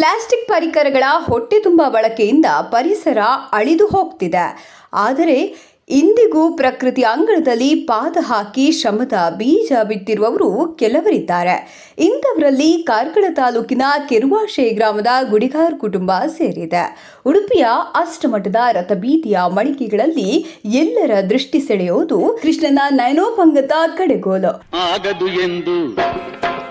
Plastic ಪರಿಕರಗಳ ಹೊಟ್ಟೆ ತುಂಬ ಬಳಕೆಯಿಂದ ಪರಿಸರ ಅಳಿದು ಹೋಗ್ತಿದೆ. ಆದರೆ ಇಂದಿಗೂ ಪ್ರಕೃತಿ ಅಂಗಳದಲ್ಲಿ ಪಾದ ಹಾಕಿ ಶ್ರಮದ ಬೀಜ ಬಿತ್ತಿರುವವರು ಕೆಲವರಿದ್ದಾರೆ. ಇಂಥವರಲ್ಲಿ ಕಾರ್ಕಳ ತಾಲೂಕಿನ ಕೆರುವಾಶೆ ಗ್ರಾಮದ ಗುಡಿಗಾರ್ ಕುಟುಂಬ ಸೇರಿದೆ. ಉಡುಪಿಯ ಅಷ್ಟಮಠದ ರಥಬೀದಿಯ ಮಳಿಗೆಗಳಲ್ಲಿ ಎಲ್ಲರ ದೃಷ್ಟಿ ಸೆಳೆಯೋದು ಕೃಷ್ಣನ ನಯನೋಪಂಗತ ಕಡೆಗೋಲು. ಆಗದು ಎಂದು.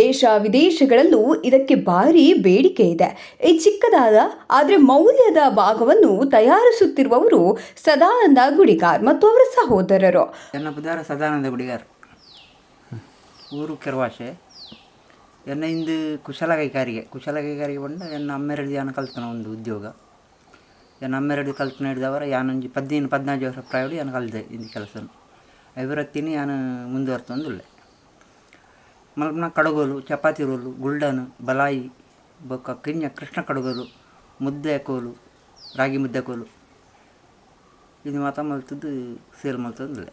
ದೇಶ ವಿದೇಶಗಳಲ್ಲೂ ಇದಕ್ಕೆ ಭಾರಿ ಬೇಡಿಕೆ ಇದೆ. ಈ ಚಿಕ್ಕದಾದ, ಆದರೆ ಮೌಲ್ಯದ ಭಾಗವನ್ನು ತಯಾರಿಸುತ್ತಿರುವವರು ಸದಾನಂದ ಗುಡಿಗಾರ್ ಮತ್ತು ಅವರ ಸಹೋದರರು. ಸದಾನಂದ ಗುಡಿಗಾರ್. ಊರು ಕೆರವಾಶೆ. ಎನ್ನ ಇಂದು ಕುಶಲ ಕೈಗಾರಿಗೆ ಬಂಡ ಎನ್ನ ಅಮ್ಮೆರಡು ಯಾನ ಕಲ್ತನ ಒಂದು ಉದ್ಯೋಗ. ಎನ್ನ ಅಮ್ಮೆರಡು ಕಲ್ತನ ಹಿಡಿದವರ ಯಾನೊಂಜಿ ಪದ್ದಿನ ಪದ್ನಾಲ್ಕು ವರ್ಷ ಪ್ರಾಯಡು ಯಾನು ಕಲ್ತೆ ಇಂದು ಕೆಲಸ ಐವರತ್ತಿನಿ ಯಾನು ಮುಂದುವರ್ತೊಂದುಲ್ಲೆ ಮಲ್ಪನ ಕಡಗೋಲು ಚಪಾತಿ ರೋಲು ಗುಲ್ಡನ್ ಬಲಾಯಿ ಬೊಕ್ಕ ಕಿಂಜ ಕೃಷ್ಣ ಕಡಗೋಲು ಮುದ್ದೆ ಕೋಲು ರಾಗಿ ಮುದ್ದೆ ಕೋಲು. ಇದು ಮಾತ ಮಲ್ತದ್ದು ಸೇಲ್ ಮಲ್ತಂದಿಲ್ಲ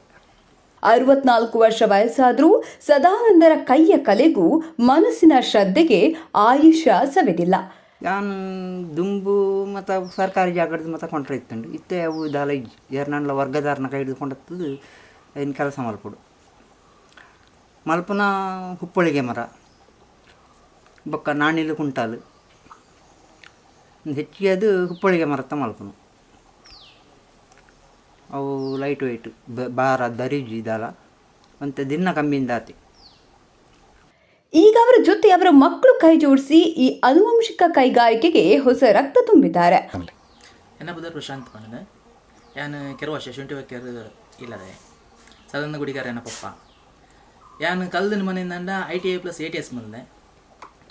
ಅರವತ್ನಾಲ್ಕು ವರ್ಷ ವಯಸ್ಸಾದರೂ ಸದಾನಂದರ ಕೈಯ ಕಲೆಗೂ ಮನಸ್ಸಿನ ಶ್ರದ್ಧೆಗೆ ಆಯುಷ್ಯ ಸವೆದಿಲ್ಲ ನಾನು ದುಂಬು ಮತ್ತು ಸರ್ಕಾರಿ ಜಾಗದ ಮತ್ತು ಕೊಂಡ್ರೆ ಇತ್ತಂಡು. ಇತ್ತೆ ಅವು ದಾಲ ಇಜ್ಜಿ. ಎರಡ್ನಂಡ್ಲ ವರ್ಗದಾರನ ಕೈ ಹಿಡಿದುಕೊಂಡದ್ದು ಏನು ಕೆಲಸ ಮಲ್ಪಡು. ಮಲ್ಪನ ಹುಪ್ಪಳಿಗೆ ಮರ. ಬೊಕ್ಕ ನಾಣಿಲು ಕುಂಟಾಲು. ಹೆಚ್ಚಿಗೆ ಅದು ಹುಪ್ಪಳಿಗೆ ಮರತ ಮಲ್ಪನು. ಅವು ಲೈಟ್ ವೆಯ್ಟ್ ಭಾರ ದರಿಜಿ ಇದಲ್ಲ ಅಂತ ದಿನ ಕಮ್ಮಿಯಿಂದ ಆತಿ. ಈಗ ಅವರ ಜೊತೆ ಅವರ ಮಕ್ಕಳು ಕೈ ಜೋಡಿಸಿ ಈ ಅನುವಂಶಿಕ ಕೈಗಾರಿಕೆಗೆ ಹೊಸ ರಕ್ತ ತುಂಬಿದ್ದಾರೆ. ಎನ್ನ ಪ್ರಶಾಂತ್ ಪಂಡನೆ ಯಾನು ಕೆಲವು ವರ್ಷ ಶುಂಠಿ ಕೆರು ಇಲ್ಲದೆ? ಸದನ ಗುಡಿಗಾರ ಏನಪ್ಪ ಯಾನ್ ಕಲ್ದಿನ ಮನೆಯಿಂದ I T I plus A T S ಮಲ್ದೆ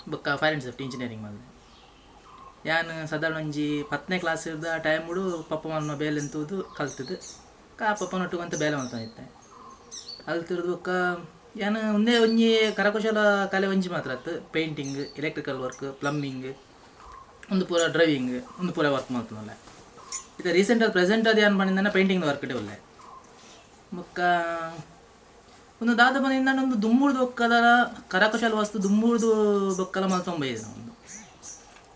ಬೊಕ್ಕ ಫೈರ್ ಆ್ಯಂಡ್ ಸೇಫ್ಟಿ ಇಂಜಿನಿಯರಿಂಗ್ ಮಲ್ದೆ ಯಾನ್ ಸಾಧಾರಣ ಒಂಜಿ ಹತ್ತನೇ ಕ್ಲಾಸ್ ಇದ್ದ ಟೈಮುಡು ಪಪ್ಪ ಮನ ಬೇಲೆ ಎಂತುದು ಕಲ್ತಿದ್ದು ಕಾ ಪಪ್ಪನೊಟ್ಟಿಗೆ ಅಂತ ಬೇಲೆ ಮಲ್ತೊಂದಿತ್ತೆ ಅಲ್ತಿರೋದು ಬುಕ್ಕ ಯಾನ್ ಒಂದೇ ಒಂಜಿ ಕರಕುಶಲ ಕಲೆ ಒಂಜಿ ಮಾತ್ರ ಆತು. ಪೇಂಟಿಂಗ್ ಎಲೆಕ್ಟ್ರಿಕಲ್ ವರ್ಕ್ ಪ್ಲಂಬಿಂಗ್ ಒಂದು ಪೂರ ಡ್ರೈವಿಂಗ್ ಒಂದು ಪೂರ ವರ್ಕ್ ಮಾಡ್ತಾನಲ್ಲ ಇದು ಪ್ರೆಸೆಂಟ್ ಅದು ಏನು ಮಾಡಿದ್ದಾನೆ ಪೇಂಟಿಂಗ್ ವರ್ಕ್ ಇಡೇ ಒಳ್ಳೆ ಬೊಕ್ಕ ಒಂದು ದಾದ ಮನೆಯಿಂದ ಒಂದು ದುಮ್ಮುಳ್ದು ಒಕ್ಕದ ಕರಕುಶಲ ವಸ್ತು ದುಮ್ಮುಳ್ದು ಬೊಕ್ಕಲ ಮಲ್ತೊಂಬೈದೆ ಒಂದು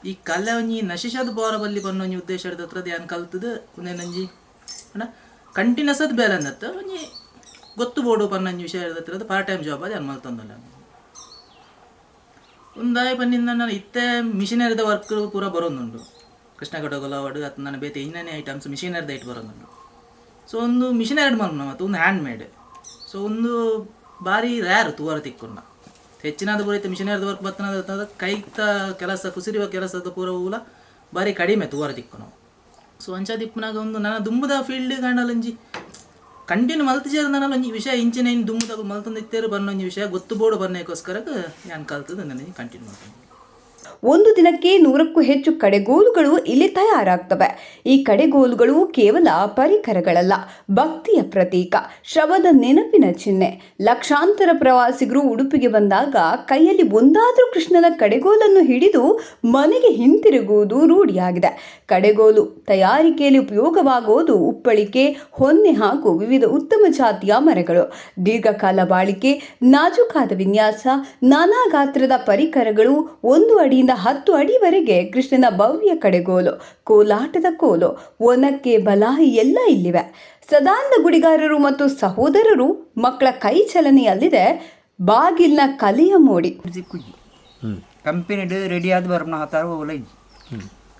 ಈ ಕಲೆ ಒಂಜಿ ನಶಿಸದ ಬೋರ ಬಲ್ಲಿ ಬನ್ನು ಒಂಜಿ ಉದ್ದೇಶ ಹತ್ರದ್ದು ಏನು ಕಲ್ತದು ಒಂದೇನಂಜಿ ಅಣ್ಣ ಕಂಟಿನ್ಯೂಸ್ ಅದು ಬೇಲೆ ಅಂದತ್ತ ಒಂಜಿ ಗೊತ್ತು ಬೋಡು ಪನ್ನೊಂಜಿ ವಿಷಯ ಹತ್ರದ್ದು ಪಾರ್ಟ್ ಟೈಮ್ ಜಾಬ್ ಅದು ಏನು ಮಲ್ತೊಂದಲ್ಲ ಒಂದಾಯ ಬಂದಿಂದ ನಾನು ಇತ್ತೆ ಮಿಷಿನರಿದ ವರ್ಕ್ ಪೂರ ಬರೋದುಂಡು ಕೃಷ್ಣ ಕಡಗೋಲ ಅವಾರ್ಡ್ ಅದು ನಾನು ಬೇತೆ ಇನ್ನೇನೇ ಐಟಮ್ಸ್ ಮಿಷಿನರಿದ ಇಟ್ಟು ಬರೋದುಂಡು ಸೊ ಒಂದು ಮಿಷಿನರಿ ಮಾಡ್ನು ಮತ್ತು ಒಂದು ಹ್ಯಾಂಡ್ ಮೇಡ್ ಸೊ ಒಂದು ಭಾರಿ ರ್ಯಾರ್ ತೂವಾರ ತಿಕ್ಕೊಂಡ ಹೆಚ್ಚಿನದು ಬರೀತೆ ಮಿಷನರಿದು ವರ್ಕ್ ಬರ್ತನದ ಕೈತ ಕೆಲಸ ಕುಸಿರಿವ ಕೆಲಸದ ಪೂರ ಊಲ ಭಾರಿ ಕಡಿಮೆ ತೂವಾರ ತಿಕ್ಕು ನಾವು ಸೊ ಅಂಚ ತಿಪ್ಪನಾಗ ಒಂದು ನನ್ನ ದುಂಬುದ ಫೀಲ್ಡ್ ಕಾಣಲಂಜಿ ಕಂಟಿನ್ಯೂ ಮಲ್ತಿಜೇರ ನನ್ನ ಒಂಜಿ ವಿಷಯ ಇಂಚಿನ ಇನ್ನು ದುಂಬುದಾಗ ಮಲ್ತಂದಿತ್ತೇರು ಬನ್ನೋ ಒಂಜಿ ವಿಷಯ ಗೊತ್ತು ಬೋಡು ಬರ್ನೇಕೋಸ್ಕರ ನಾನು ಕಲ್ತದ್ದು ನನಗೆ ಕಂಟಿನ್ಯೂ ಮಾಡ್ತೀನಿ. ಒಂದು ದಿನಕ್ಕೆ ನೂರಕ್ಕೂ ಹೆಚ್ಚು ಕಡೆಗೋಲುಗಳು ಇಲ್ಲಿ ತಯಾರಾಗ್ತವೆ. ಈ ಕಡೆಗೋಲುಗಳು ಕೇವಲ ಪರಿಕರಗಳಲ್ಲ, ಭಕ್ತಿಯ ಪ್ರತೀಕ, ಶ್ರವದ ನೆನಪಿನ ಚಿಹ್ನೆ. ಲಕ್ಷಾಂತರ ಪ್ರವಾಸಿಗರು ಉಡುಪಿಗೆ ಬಂದಾಗ ಕೈಯಲ್ಲಿ ಒಂದಾದರೂ ಕೃಷ್ಣನ ಕಡೆಗೋಲನ್ನು ಹಿಡಿದು ಮನೆಗೆ ಹಿಂತಿರುಗುವುದು ರೂಢಿಯಾಗಿದೆ. ಕಡೆಗೋಲು ತಯಾರಿಕೆಯಲ್ಲಿ ಉಪಯೋಗವಾಗುವುದು ಉಪ್ಪಳಿಕೆ, ಹೊನ್ನೆ ಹಾಗೂ ವಿವಿಧ ಉತ್ತಮ ಜಾತಿಯ ಮರಗಳು. ದೀರ್ಘಕಾಲ ಬಾಳಿಕೆ, ನಾಜೂಕಾದ ವಿನ್ಯಾಸ, ನಾನಾ ಗಾತ್ರದ ಪರಿಕರಗಳು ಒಂದು ಅಡಿಯಿಂದ ಹತ್ತು ಅಡಿವರೆಗೆ ಕೃಷ್ಣನ ಭವ್ಯ ಕಡೆಗೋಲು ಕೋಲಾಟದ ಕೋಲು ಒನಕ್ಕೆ ಬಲಾಯಿ ಎಲ್ಲ ಇಲ್ಲಿವೆ. ಸದಾನಂದ ಗುಡಿಗಾರರು ಮತ್ತು ಸಹೋದರರು ಮಕ್ಕಳ ಕೈ ಚಲನೆಯಲ್ಲಿದೆ. ಬಾಗಿಲಿನ ಕಲೆಯ ಮೋಡಿ. ಕಂಪೆನಿ ಕುಜಿ ಕಂಪೆನಿಡು ರೆಡಿ ಆದ ಬರ್ನ ಹತ್ತಾರ ಇಜ್ಜಿ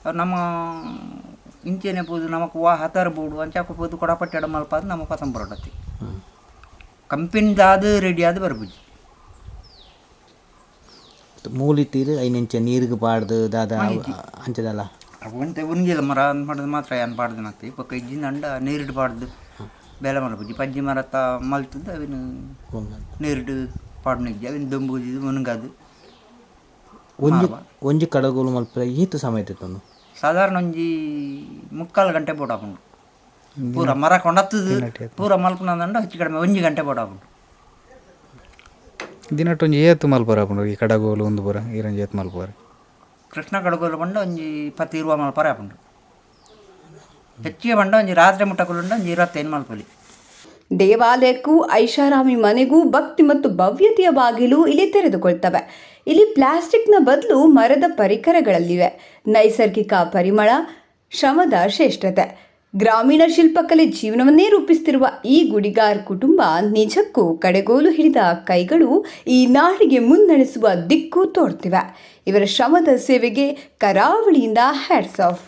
ಅವ್ರು ನಮ್ಮ ಇಂಚೆನೆ ಪೋದು ನಮಕ್ ವಾ ಹತ್ತಾರ ಬೋಡು ಅಂಚಾಕ ಪೋದು ಕೊಡಪಟ್ಟೆಡ ಮಲ್ಪ ನಮ್ಮ ಪಸಂಬರ ಬರೋಡತಿ ಕಂಪೆನಿದಾದ ರೆಡಿ ಆದ ಬರ್ಬುಜಿ ಮೂಲಿತ್ತೀರು ಐನೆಂಚ ನೀರಿಗೆ ಪಾಡ್ದು ದಾದ ಅಂಚದಲ್ಲ ಅವಂತೆ ಉನ್ಗಿಲ್ಲ ಮರ ಅಂತ ಮಾಡಿದ್ರೆ ಮಾತ್ರ ಏನು ಪಾಡ್ದು ಮತ್ತೆ ಪಕ್ಕ ಇಜ್ಜಿನ ಅಂಡ ನೀರಿಡು ಬೆಲೆ ಬೇಲೆ ಮಲ್ಬುಜಿ ಪಜ್ಜಿ ತ ಮಲ್ತದ್ದು ಅವಿನ ನೀರಿಡು ಪಾಡ್ನಿಜ್ಜಿ ಅವಿನ ದುಂಬು ಮುನುಗಾದು ಒಂಜಿ ಒಂಜಿ ಕಡಗೋಲು ಮಲ್ಪ ಈತು ಸಮಯ ಇತ್ತು ಸಾಧಾರಣ ಒಂಜಿ ಮುಕ್ಕಾಲು ಗಂಟೆ ಬೋಟ್ ಹಾಕೊಂಡು ಪೂರ ಮರ ಕೊಂಡತ್ತದು ಪೂರ ಮಲ್ಪನಂದ ಹೆಚ್ಚು ಕಡಿಮೆ ಒಂಜಿ ಗಂಟೆ ಬೋಡಾಗುಂಟು ದಿನಟ್ಟು ಒಂಜಿ ಏತ್ ಮಲ್ಪರ ಆಪುಂಡು ಈ ಕಡಗೋಲು ಒಂದು ಪೂರ ಈರಂಜಿ ಏತ್ ಮಲ್ಪರ ಕೃಷ್ಣ ಕಡಗೋಲು ಬಂಡ ಒಂಜಿ ಇಪ್ಪತ್ತು ಇರುವ ಮಲ್ಪರ ಆಪುಂಡು ಹೆಚ್ಚಿಗೆ ಬಂಡ ಒಂಜಿ ರಾತ್ರಿ ಉಂಡು ಒಂಜಿ ಇರುವತ್ತೇನು ಮಲ್ಪಲಿ. ದೇವಾಲಯಕ್ಕೂ ಐಷಾರಾಮಿ ಮನೆಗೂ ಭಕ್ತಿ ಮತ್ತು ಭವ್ಯತೆಯ ಬಾಗಿಲು ಇಲ್ಲಿ ತೆರೆದುಕೊಳ್ತವೆ. ಇಲ್ಲಿ ಪ್ಲಾಸ್ಟಿಕ್ನ ಬದಲು ಮರದ ಪರಿಕರಗಳಲ್ಲಿವೆ. ನೈಸರ್ಗಿಕ ಪರಿಮಳ ಶ್ರಮದ ಶ್ರೇಷ್ಠತೆ. ಗ್ರಾಮೀಣ ಶಿಲ್ಪಕಲೆ ಜೀವನವನ್ನೇ ರೂಪಿಸುತ್ತಿರುವ ಈ ಗುಡಿಗಾರ್ ಕುಟುಂಬ ನಿಜಕ್ಕೂ ಕಡೆಗೋಲು ಹಿಡಿದ ಕೈಗಳು ಈ ನಾಡಿಗೆ ಮುನ್ನಡೆಸುವ ದಿಕ್ಕು ತೋರ್ತಿವೆ. ಇವರ ಶ್ರಮದ ಸೇವೆಗೆ ಕರಾವಳಿಯಿಂದ ಹ್ಯಾಟ್ಸ್ ಆಫ್